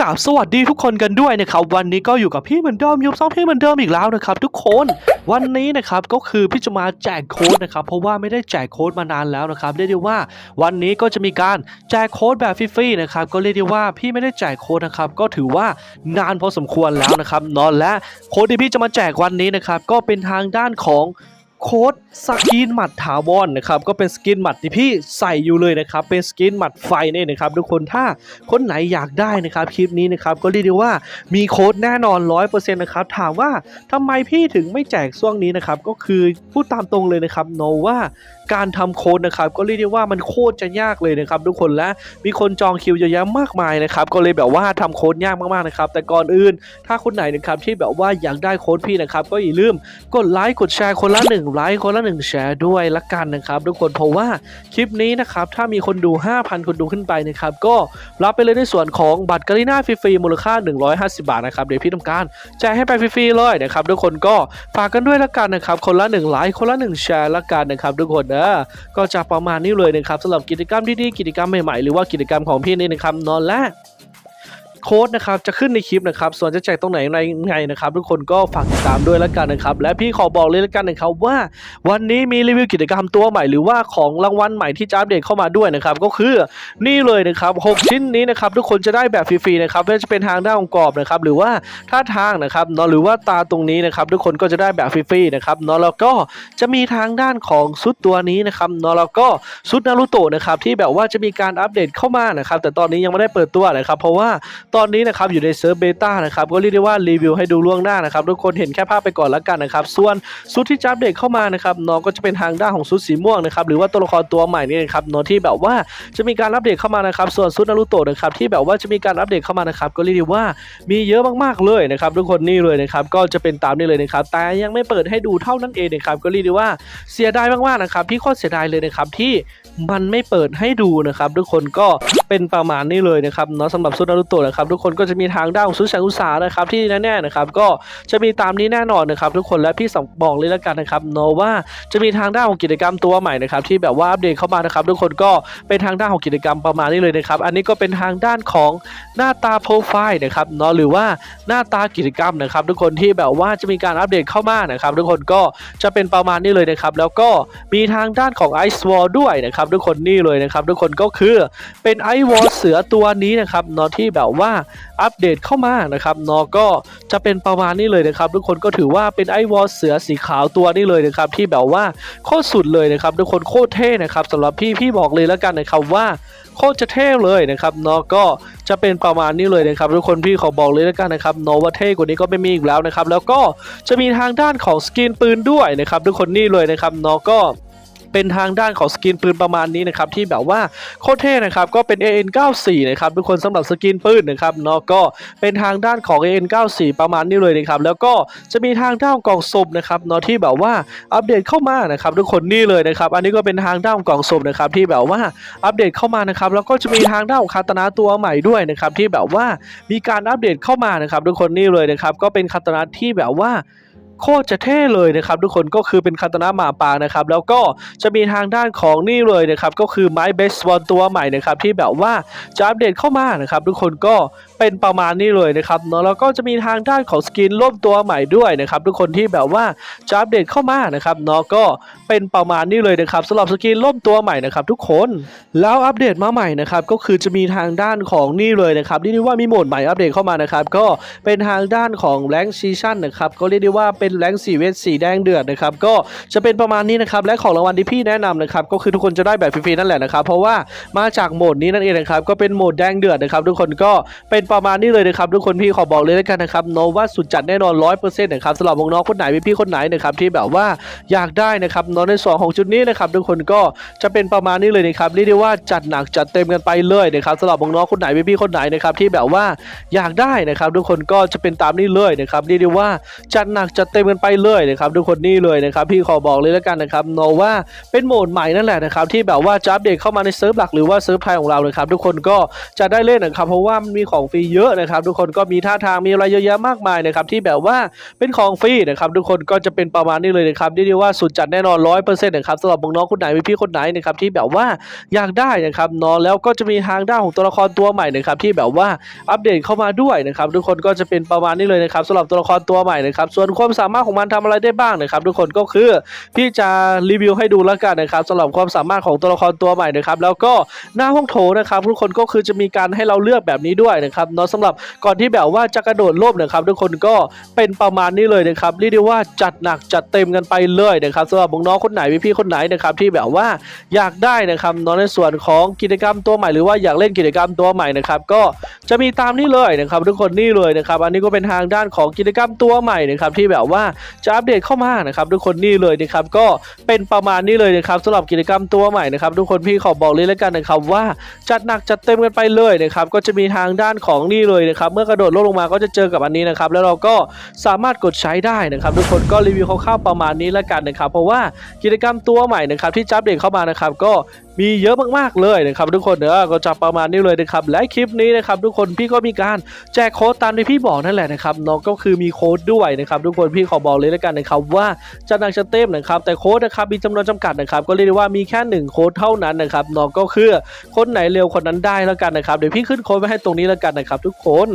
กราบสวัสดีทุกคนกันด้วยนะครับวันนี้ก็อยู่กับพี่เหมือนเดิมยุบซ่องพี่เหมือนเดิมอีกแล้วนะครับทุกคนวันนี้นะครับก็คือพี่จะมาแจกโค้ดนะครับเพราะว่าไม่ได้แจกโค้ดมานานแล้วนะครับเรียกได้ว่าวันนี้ก็จะมีการแจกโค้ดแบบฟรีๆนะครับก็เรียกได้ว่าพี่ไม่ได้แจกโค้ดนะครับก็ถือว่านานพอสมควรแล้วนะครับนอนและโค้ดที่พี่จะมาแจกวันนี้นะครับก็เป็นทางด้านของ โค้ดสกินหมัดถาวรนะครับก็เป็นสกินหมัดที่พี่ใส่อยู่เลยนะครับเป็นสกินหมัดไฟนี่นะครับทุกคนถ้าคนไหนอยากได้นะครับคลิปนี้นะครับก็เรียกได้ว่ามีโค้ดแน่นอน 100%นะครับถามว่าทำไมพี่ถึงไม่แจกช่วงนี้นะครับก็คือพูดตามตรงเลยนะครับโนว่า การทำโค้ดนะครับก็เรียกได้ว่ามันโคตรจะยากเลยนะครับทุกคนและมีคนจองคิวเยอะแยะมากมายนะครับก็เลยแบบว่าทำโค้ดยากมากๆนะครับแต่ก่อนอื่นถ้าคนไหนนะครับที่แบบว่าอยากได้โค้ดพี่นะครับก็อย่าลืมกดไลค์กดแชร์คนละ1ไลค์คนละ1แชร์ด้วยละกันนะครับทุกคนเพราะว่าคลิปนี้นะครับถ้ามีคนดู 5,000 คนดูขึ้นไปนะครับก็รับไปเลยในส่วนของบัตรกาลิน่าฟรีๆมูลค่า 150 บาทนะครับเดี๋ยวพี่ทำการแจกให้ไปฟรีๆเลยนะครับทุกคนก็ฝากกันด้วยละกันนะครับคนละ1ไลค์คนละ1แชร์ละกันนะครับทุกคนเออก็จะประมาณนี้เลยนะครับสำหรับกิจกรรมดีๆกิจกรรมใหม่ๆหรือว่ากิจกรรมของพี่นี่นะครับนอนและ โค้ดนะครับจะขึ้นในคลิปนะครับส่วนจะแจกตรงไหนในไงนะครับทุกคนก็ฝากติดตามด้วยและกันนะครับและพี่ขอบอกเลยและกันนะครับว่าวันนี้มีรีวิวกิจกรรมตัวใหม่หรือว่าของรางวัลใหม่ที่จะอัปเดตเข้ามาด้วยนะครับก็คือนี่เลยนะครับ6ชิ้นนี้นะครับทุกคนจะได้แบบฟรีๆนะครับไม่ว่าจะเป็นทางด้านของกรอบนะครับหรือว่าท่าทางนะครับเนาะหรือว่าตาตรงนี้นะครับทุกคนก็จะได้แบบฟรีๆนะครับเนาะแล้วก็จะมีทางด้านของชุดตัวนี้นะครับเนาะแล้วก็ชุดนารูโตะนะครับที่แบบว่าจะมีการอัปเดตเข้ามานะครับแต่ตอนนี้ยังไม่ได้เปิดตัวนะครับเพราะว่าตอนนี้นะครับอยู่ในเซิร์ฟเบต้านะครับก็เรียกได้ว่ารีวิวให้ดูล่วงหน้านะครับทุกคนเห็นแค่ภาพไปก่อนแล้วกันนะครับส่วนชุดที่จะอัปเดตเข้ามานะครับน้องก็จะเป็นทางด้านของชุดสีม่วงนะครับหรือว่าตัวละครตัวใหม่นี่นะครับน้องที่แบบว่าจะมีการอัปเดตเข้ามานะครับส่วนชุดนารูโตะนะครับที่แบบว่าจะมีการอัปเดตเข้ามานะครับก็เรียกได้ว่ามีเยอะมากๆเลยนะครับทุกคนนี่เลยนะครับก็จะเป็นตามนี้เลยนะครับแต่ยังไม่เปิดให้ดูเท่านั้นเองนะครับก็เรียกได้ว่าเสียดายมากๆนะครับพี่โคตรเสียดายเลยนะครับที่มันไม่เปิดให้ดูนะครับทุกคนก็ เป็นประมาณนี้เลยนะครับเนาะสำหรับชุดนารูโตะนะครับทุกคนก็จะมีทางด้านของชุดแสงอุตสาหนะครับที่แน่ๆนะครับก็จะมีตามนี้แน่นอนนะครับทุกคนและพี่สองบอกเลยแล้วกันนะครับเนาะว่าจะมีทางด้านของกิจกรรมตัวใหม่นะครับที่แบบว่าอัปเดตเข้ามานะครับทุกคนก็เป็นทางด้านของกิจกรรมประมาณนี้เลยนะครับอันนี้ก็เป็นทางด้านของหน้าตาโปรไฟล์นะครับเนาะหรือว่าหน้าตากิจกรรมนะครับทุกคนที่แบบว่าจะมีการอัปเดตเข้ามานะครับทุกคนก็จะเป็นประมาณนี้เลยนะครับแล้วก็มีทางด้านของ Ice Wall ด้วยนะครับทุกคนนี่เลยนะครับทุกคนก็คือเป็นไวอลเสือตัวนี้นะครับเนาะที่แบบว่าอัปเดตเข้ามานะครับเนาะก็จะเป็นประมาณนี้เลยนะครับ ทุกคนก็ถือว่าเป็นไอวอลเสือสีขาวตัวนี้เลยนะครับ ที่แบบว่าโคตรสุดเลยนะครับ ทุกคนโคตรเท่นะครับสำหรับพี่พี่บอกเลยแล้วกันนะครับว่าโคตรจะเท่เลยนะครับเนาะก็จะเป็นประมาณนี้เลยนะครับ ทุกคนพี่ขอบอกเลยแล้วกันนะครับเนาะว่าเท่กว่านี้ก็ไม่มีอีกแล้วนะครับ แล้วก็จะมีทางด้านของสกินปืนด้วยนะครับ ทุกคนนี่เลยนะครับเนาะก็ เป็นทางด้านของสกินปืนประมาณนี้นะครับที่แบบว่าโคตรเท่นะครับก็เป็น AN94 นะครับทุกคนสำหรับสกินปืนนะครับเนาะก็เป็นทางด้านของ AN94 ประมาณนี้เลยนะครับแล้วก็จะมีทางด้านกล่องสุ่มนะครับเนาะที่แบบว่าอัปเดตเข้ามานะครับทุกคนนี่เลยนะครับอันนี้ก็เป็นทางด้านกล่องสุ่มนะครับที่แบบว่าอัปเดตเข้ามานะครับแล้วก็จะมีทางด้านของคาตนะตัวใหม่ด้วยนะครับที่แบบว่ามีการอัปเดตเข้ามานะครับทุกคนนี่เลยนะครับก็เป็นคาตนะที่แบบว่า โคตรจะเท่เลยนะครับทุกคนก็คือเป็นคาตานะหมาป่านะครับแล้วก็จะมีทางด้านของนี่เลยนะครับก็คือไม้เบสบอลตัวใหม่นะครับที่แบบว่าจะอัปเดตเข้ามานะครับทุกคนก็เป็นประมาณนี้เลยนะครับเนาะแล้วก็จะมีทางด้านของสกินร่วมตัวใหม่ด้วยนะครับทุกคนที่แบบว่าจะอัปเดตเข้ามานะครับเนาะก็เป็นประมาณนี้เลยนะครับสำหรับสกินร่วมตัวใหม่นะครับทุกคนแล้วอัปเดตมาใหม่นะครับก็คือจะมีทางด้านของนี่เลยนะครับที่เรียกว่ามีโหมดใหม่อัปเดตเข้ามานะครับก็เป็นทางด้านของแรงซีชั่นนะครับก็เรียกได้ว่าเป็นแรงสีเวทสีแดงเดือดนะครับก็จะเป็นประมาณนี้นะครับและของรางวัลที่พี่แนะนำนะครับก็คือทุกคนจะได้แบบฟรีๆนั่นแหละนะครับเพราะว่ามาจากโหมดนี้นั่นเองนะครับก็เป็นโหมดแดงเดือดนะครับทุกคนก็เป็นประมาณนี้เลยนะครับทุกคนพี่ขอบอกเลยแล้วกันนะครับโนว่าสุดจัดแน่นอนร้อยเปอร์เซ็นต์นะครับสำหรับน้องคนไหนพี่ๆคนไหนนะครับที่แบบว่าอยากได้นะครับเนอนในส่วนของจุดนี้นะครับทุกคนก็จะเป็นประมาณนี้เลยนะครับเรียกได้ว่าจัดหนักจัดเต็มกันไปเลยนะครับสำหรับน้องคนไหนพี่ๆคนไหนนะครับที่แบบว่าอยากได้นะครับทุกคนก็จะเป็นตามนี้เลยนะครับเรียกได้ว่าจัดหนักจัดเต็มกันไปเลยนะครับทุกคนนี่เลยนะครับพี่ขอบอกเลยแล้วกันนะครับโนว่าเป็นโหมดใหม่นั่นแหละนะครับที่แบบว่าจะอัปเดตเข้ามาในเซิร์ฟหลักหรือว่าเซิร์ฟไทยของเราเลยครับทุกคนก็จะได้เล่นนะครับเพราะว่ามันมีของฟรีเยอะนะครับทุกคนก็มีท่าทางมีอะไรเยอะแยะมากมายนะครับที่แบบว่าเป็นของฟรีนะครับทุกคนก็จะเป็นประมาณนี้เลยนะครับเรียกว่าสุดจัดแน่นอนร้อยเปอร์เซ็นต์นะครับสำหรับน้องคนไหนพี่คนไหนนะครับที่แบบว่าอยากได้นะครับเนาะแล้วก็จะมีทางด้านของตัวละครตัวใหม่นะครับที่แบบว่าอัปเดตเข้ามาด้วยนะครับทุกคนก็จะเป็นประมาณนี้เลยนะครับสำหรับตัวละครตัวใหม่นะครับส่วนความสาามารถของมันทำอะไรได้บ้างนะครับทุกคนก็คือพี่จะรีวิวให้ดูแล้วกันนะครับสำหรับความสามารถของตัวละครตัวใหม่นะครับแล้วก็หน้าห้องโถนะครับทุกคนก็คือจะมีการให้เราเลือกแบบนี้ด้วยนะครับเนาะสำหรับก่อนที่แบบว่าจะกระโดดร่มนะครับ ทุกคนก็เป็นประมาณนี้เลยนะครับเรียกได้ว่าจัดหนักจัดเต็มกันไปเลยนะครับสำหรับน้องคนไหนพี่คนไหนนะครับที่แบบว่าอยากได้นะครับเนาะในส่วนของกิจกรรมตัวใหม่หรือว่าอยากเล่นกิจกรรมตัวใหม่นะครับก็ จะมีตามนี้เลยนะครับทุกคนนี่เลยนะครับอันนี้ก็เป็นทางด้านของกิจกรรมตัวใหม่นะครับที่แบบว่าจะอัปเดตเข้ามานะครับทุกคนนี่เลยนะครับก็เป็นประมาณนี้เลยนะครับสำหรับกิจกรรมตัวใหม่นะครับทุกคนพี่ขอบอกเลยแล้วกันนะครับว่าจัดหนักจัดเต็มกันไปเลยนะครับก็จะมีทางด้านของนี่เลยนะครับเมื่อกระโดดลงลงมาก็จะเจอกับอันนี้นะครับแล้วเราก็สามารถกดใช้ได้นะครับ ทุกคนก็รีวิวคร่าวๆประมาณนี้แล้วกันนะครับ เพราะว่ากิจกรรมตัวใหม่นะครับที่จะอัปเดตเข้ามานะครับก็ มีเยอะมากๆเลยนะครับทุกคนเนอะก็จะประมาณนี้เลยนะครับและคลิปนี้นะครับทุกคนพี่ก็มีการแจกโค้ดตามที่พี่บอกนั่นแหละนะครับน้องก็คือมีโค้ดด้วยนะครับทุกคนพี่ขอบอกเลยแล้วกันนะครับว่าจะนักจะเต็มนะครับแต่โค้ดนะครับมีจำนวนจำกัดนะครับก็เรียกได้ว่ามีแค่หนึ่งโค้ดเท่านั้นนะครับน้องก็คือคนไหนเร็วคนนั้นได้แล้วกันนะครับเดี๋ยวพี่ขึ้นโค้ดไว้ให้ตรงนี้แล้วกันนะครับทุกคน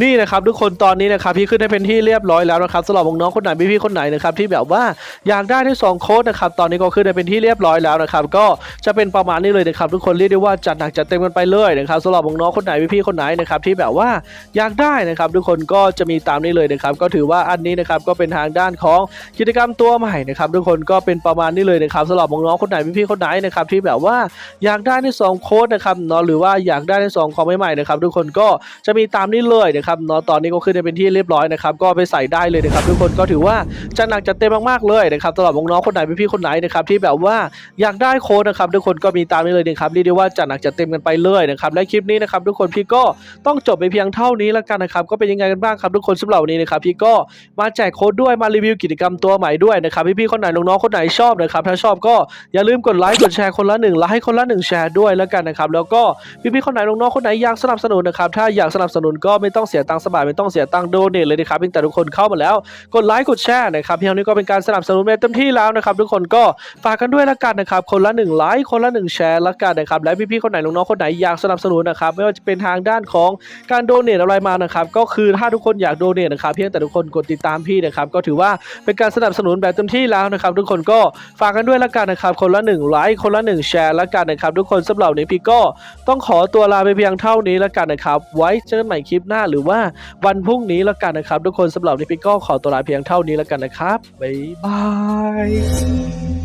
นี่นะครับทุกคนตอนนี้นะครับพี่ขึ้นให้เป็นที่เรียบร้อยแล้วนะครับสำหรับน้องคนไหนพี่ๆคนไหนนะครับที่แบบว่าอยากได้ทั้งสองโค้ดนะครับตอนนี้ก็ขึ้นให้เป็นที่เรียบร้อยแล้วนะครับก็จะเป็นประมาณนี้เลยนะครับทุกคนเรียกได้ว่าจัดหนักจัดเต็มกันไปเลยนะครับสำหรับน้องคนไหนพี่ๆคนไหนนะครับที่แบบว่าอยากได้นะครับทุกคนก็จะมีตามนี้เลยนะครับก็ถือว่าอันนี้นะครับก็เป็นทางด้านของกิจกรรมตัวใหม่นะครับทุกคนก็เป็นประมาณนี้เลยนะครับสำหรับน้องคนไหนพี่ๆคนไหนนะครับที่แบบว่าอยากได้ทั้งสองโค้ดนะครับเนาะหรือว่าอยากได้ทั้งสองของใหม่ๆนะครับทุกคนก็จะมีตามนี้เลยนะครับเนาะตอนนี้ก็ขึ้นได้เป็นที่เรียบร้อยนะครับก็ไปใส่ได้เลยนะครับทุกคนก็ถือว่าจัดหนักจัดเต็มมากๆเลยนะครับสำหรับน้องๆคนไหนพี่ๆคนไหนนะครับที่แบบว่าอยากได้โค้ดนะครับทุกคนก็มีตามนี้เลยนะครับเรียกได้ว่าจัดหนักจัดเต็มกันไปเลยนะครับและคลิปนี้นะครับทุกคนพี่ก็ต้องจบไปเพียงเท่านี้แล้วกันนะครับก็เป็นยังไงกันบ้างครับทุกคนสำหรับวันนี้นะครับพี่ก็มาแจกโค้ดด้วยมารีวิวกิจกรรมตัวใหม่ด้วยนะครับพี่ๆคนไหนน้องๆคนไหนชอบนะครับถ้าชอบก็อย่าลืมกดไลค์กดแชร์คนละหนึ่งไลค์คนละหนึ่งแชร์ด้วยแล้วกันนะครับแล้วก็พี่ๆคนไหนน้องๆคนไหนอยากสนับสนุนนะครับถ้าอยากสนับสนุนก็ไม่ต้องเสียตังค์สบายไม่ต้องเสียตังค์โดเนทเลยนะครับเพียงแต่ทุกคนเข้ามาแล้ว กดไลค์กดแชร์นะครับเพียงนี้ก็เป็นการสนับสนุนเต็มที่แล้วนะครับทุกคนก็ฝากกันด้วยละกันนะครับคนละหนึ่งไลค์คนละหนึ่งแชร์ละกันนะครับและพี่ๆคนไหนน้องๆคนไหนอยากสนับสนุนนะครับไม่ว่าจะเป็นทางด้านของการโดเนทอะไรมานะครับก็คือถ้าทุกคนอยากโดเนทนะครับเพียงแต่ทุกคนกดติดตามพี่นะครับก็ถือว่าเป็นการสนับสนุนแบบเต็มที่แล้วนะครับทุกคนก็ฝากกันด้วยละกันนะครับคนละหนึ่งไลค์คนละหนึ่งแชร์ละกันนะครับทุกคนสำหรับนี้พี่ก็ต้องขอตัวลาไปเพียงเท่านี้ละกันนะครับไว้เจอกันใหม่คลิปหน้าหรือว่าวันพรุ่งนี้แล้วกันนะครับ ทุกคนสำหรับนี้พี่ก็ขอตัวลาเพียงเท่านี้แล้วกันนะครับบ๊ายบาย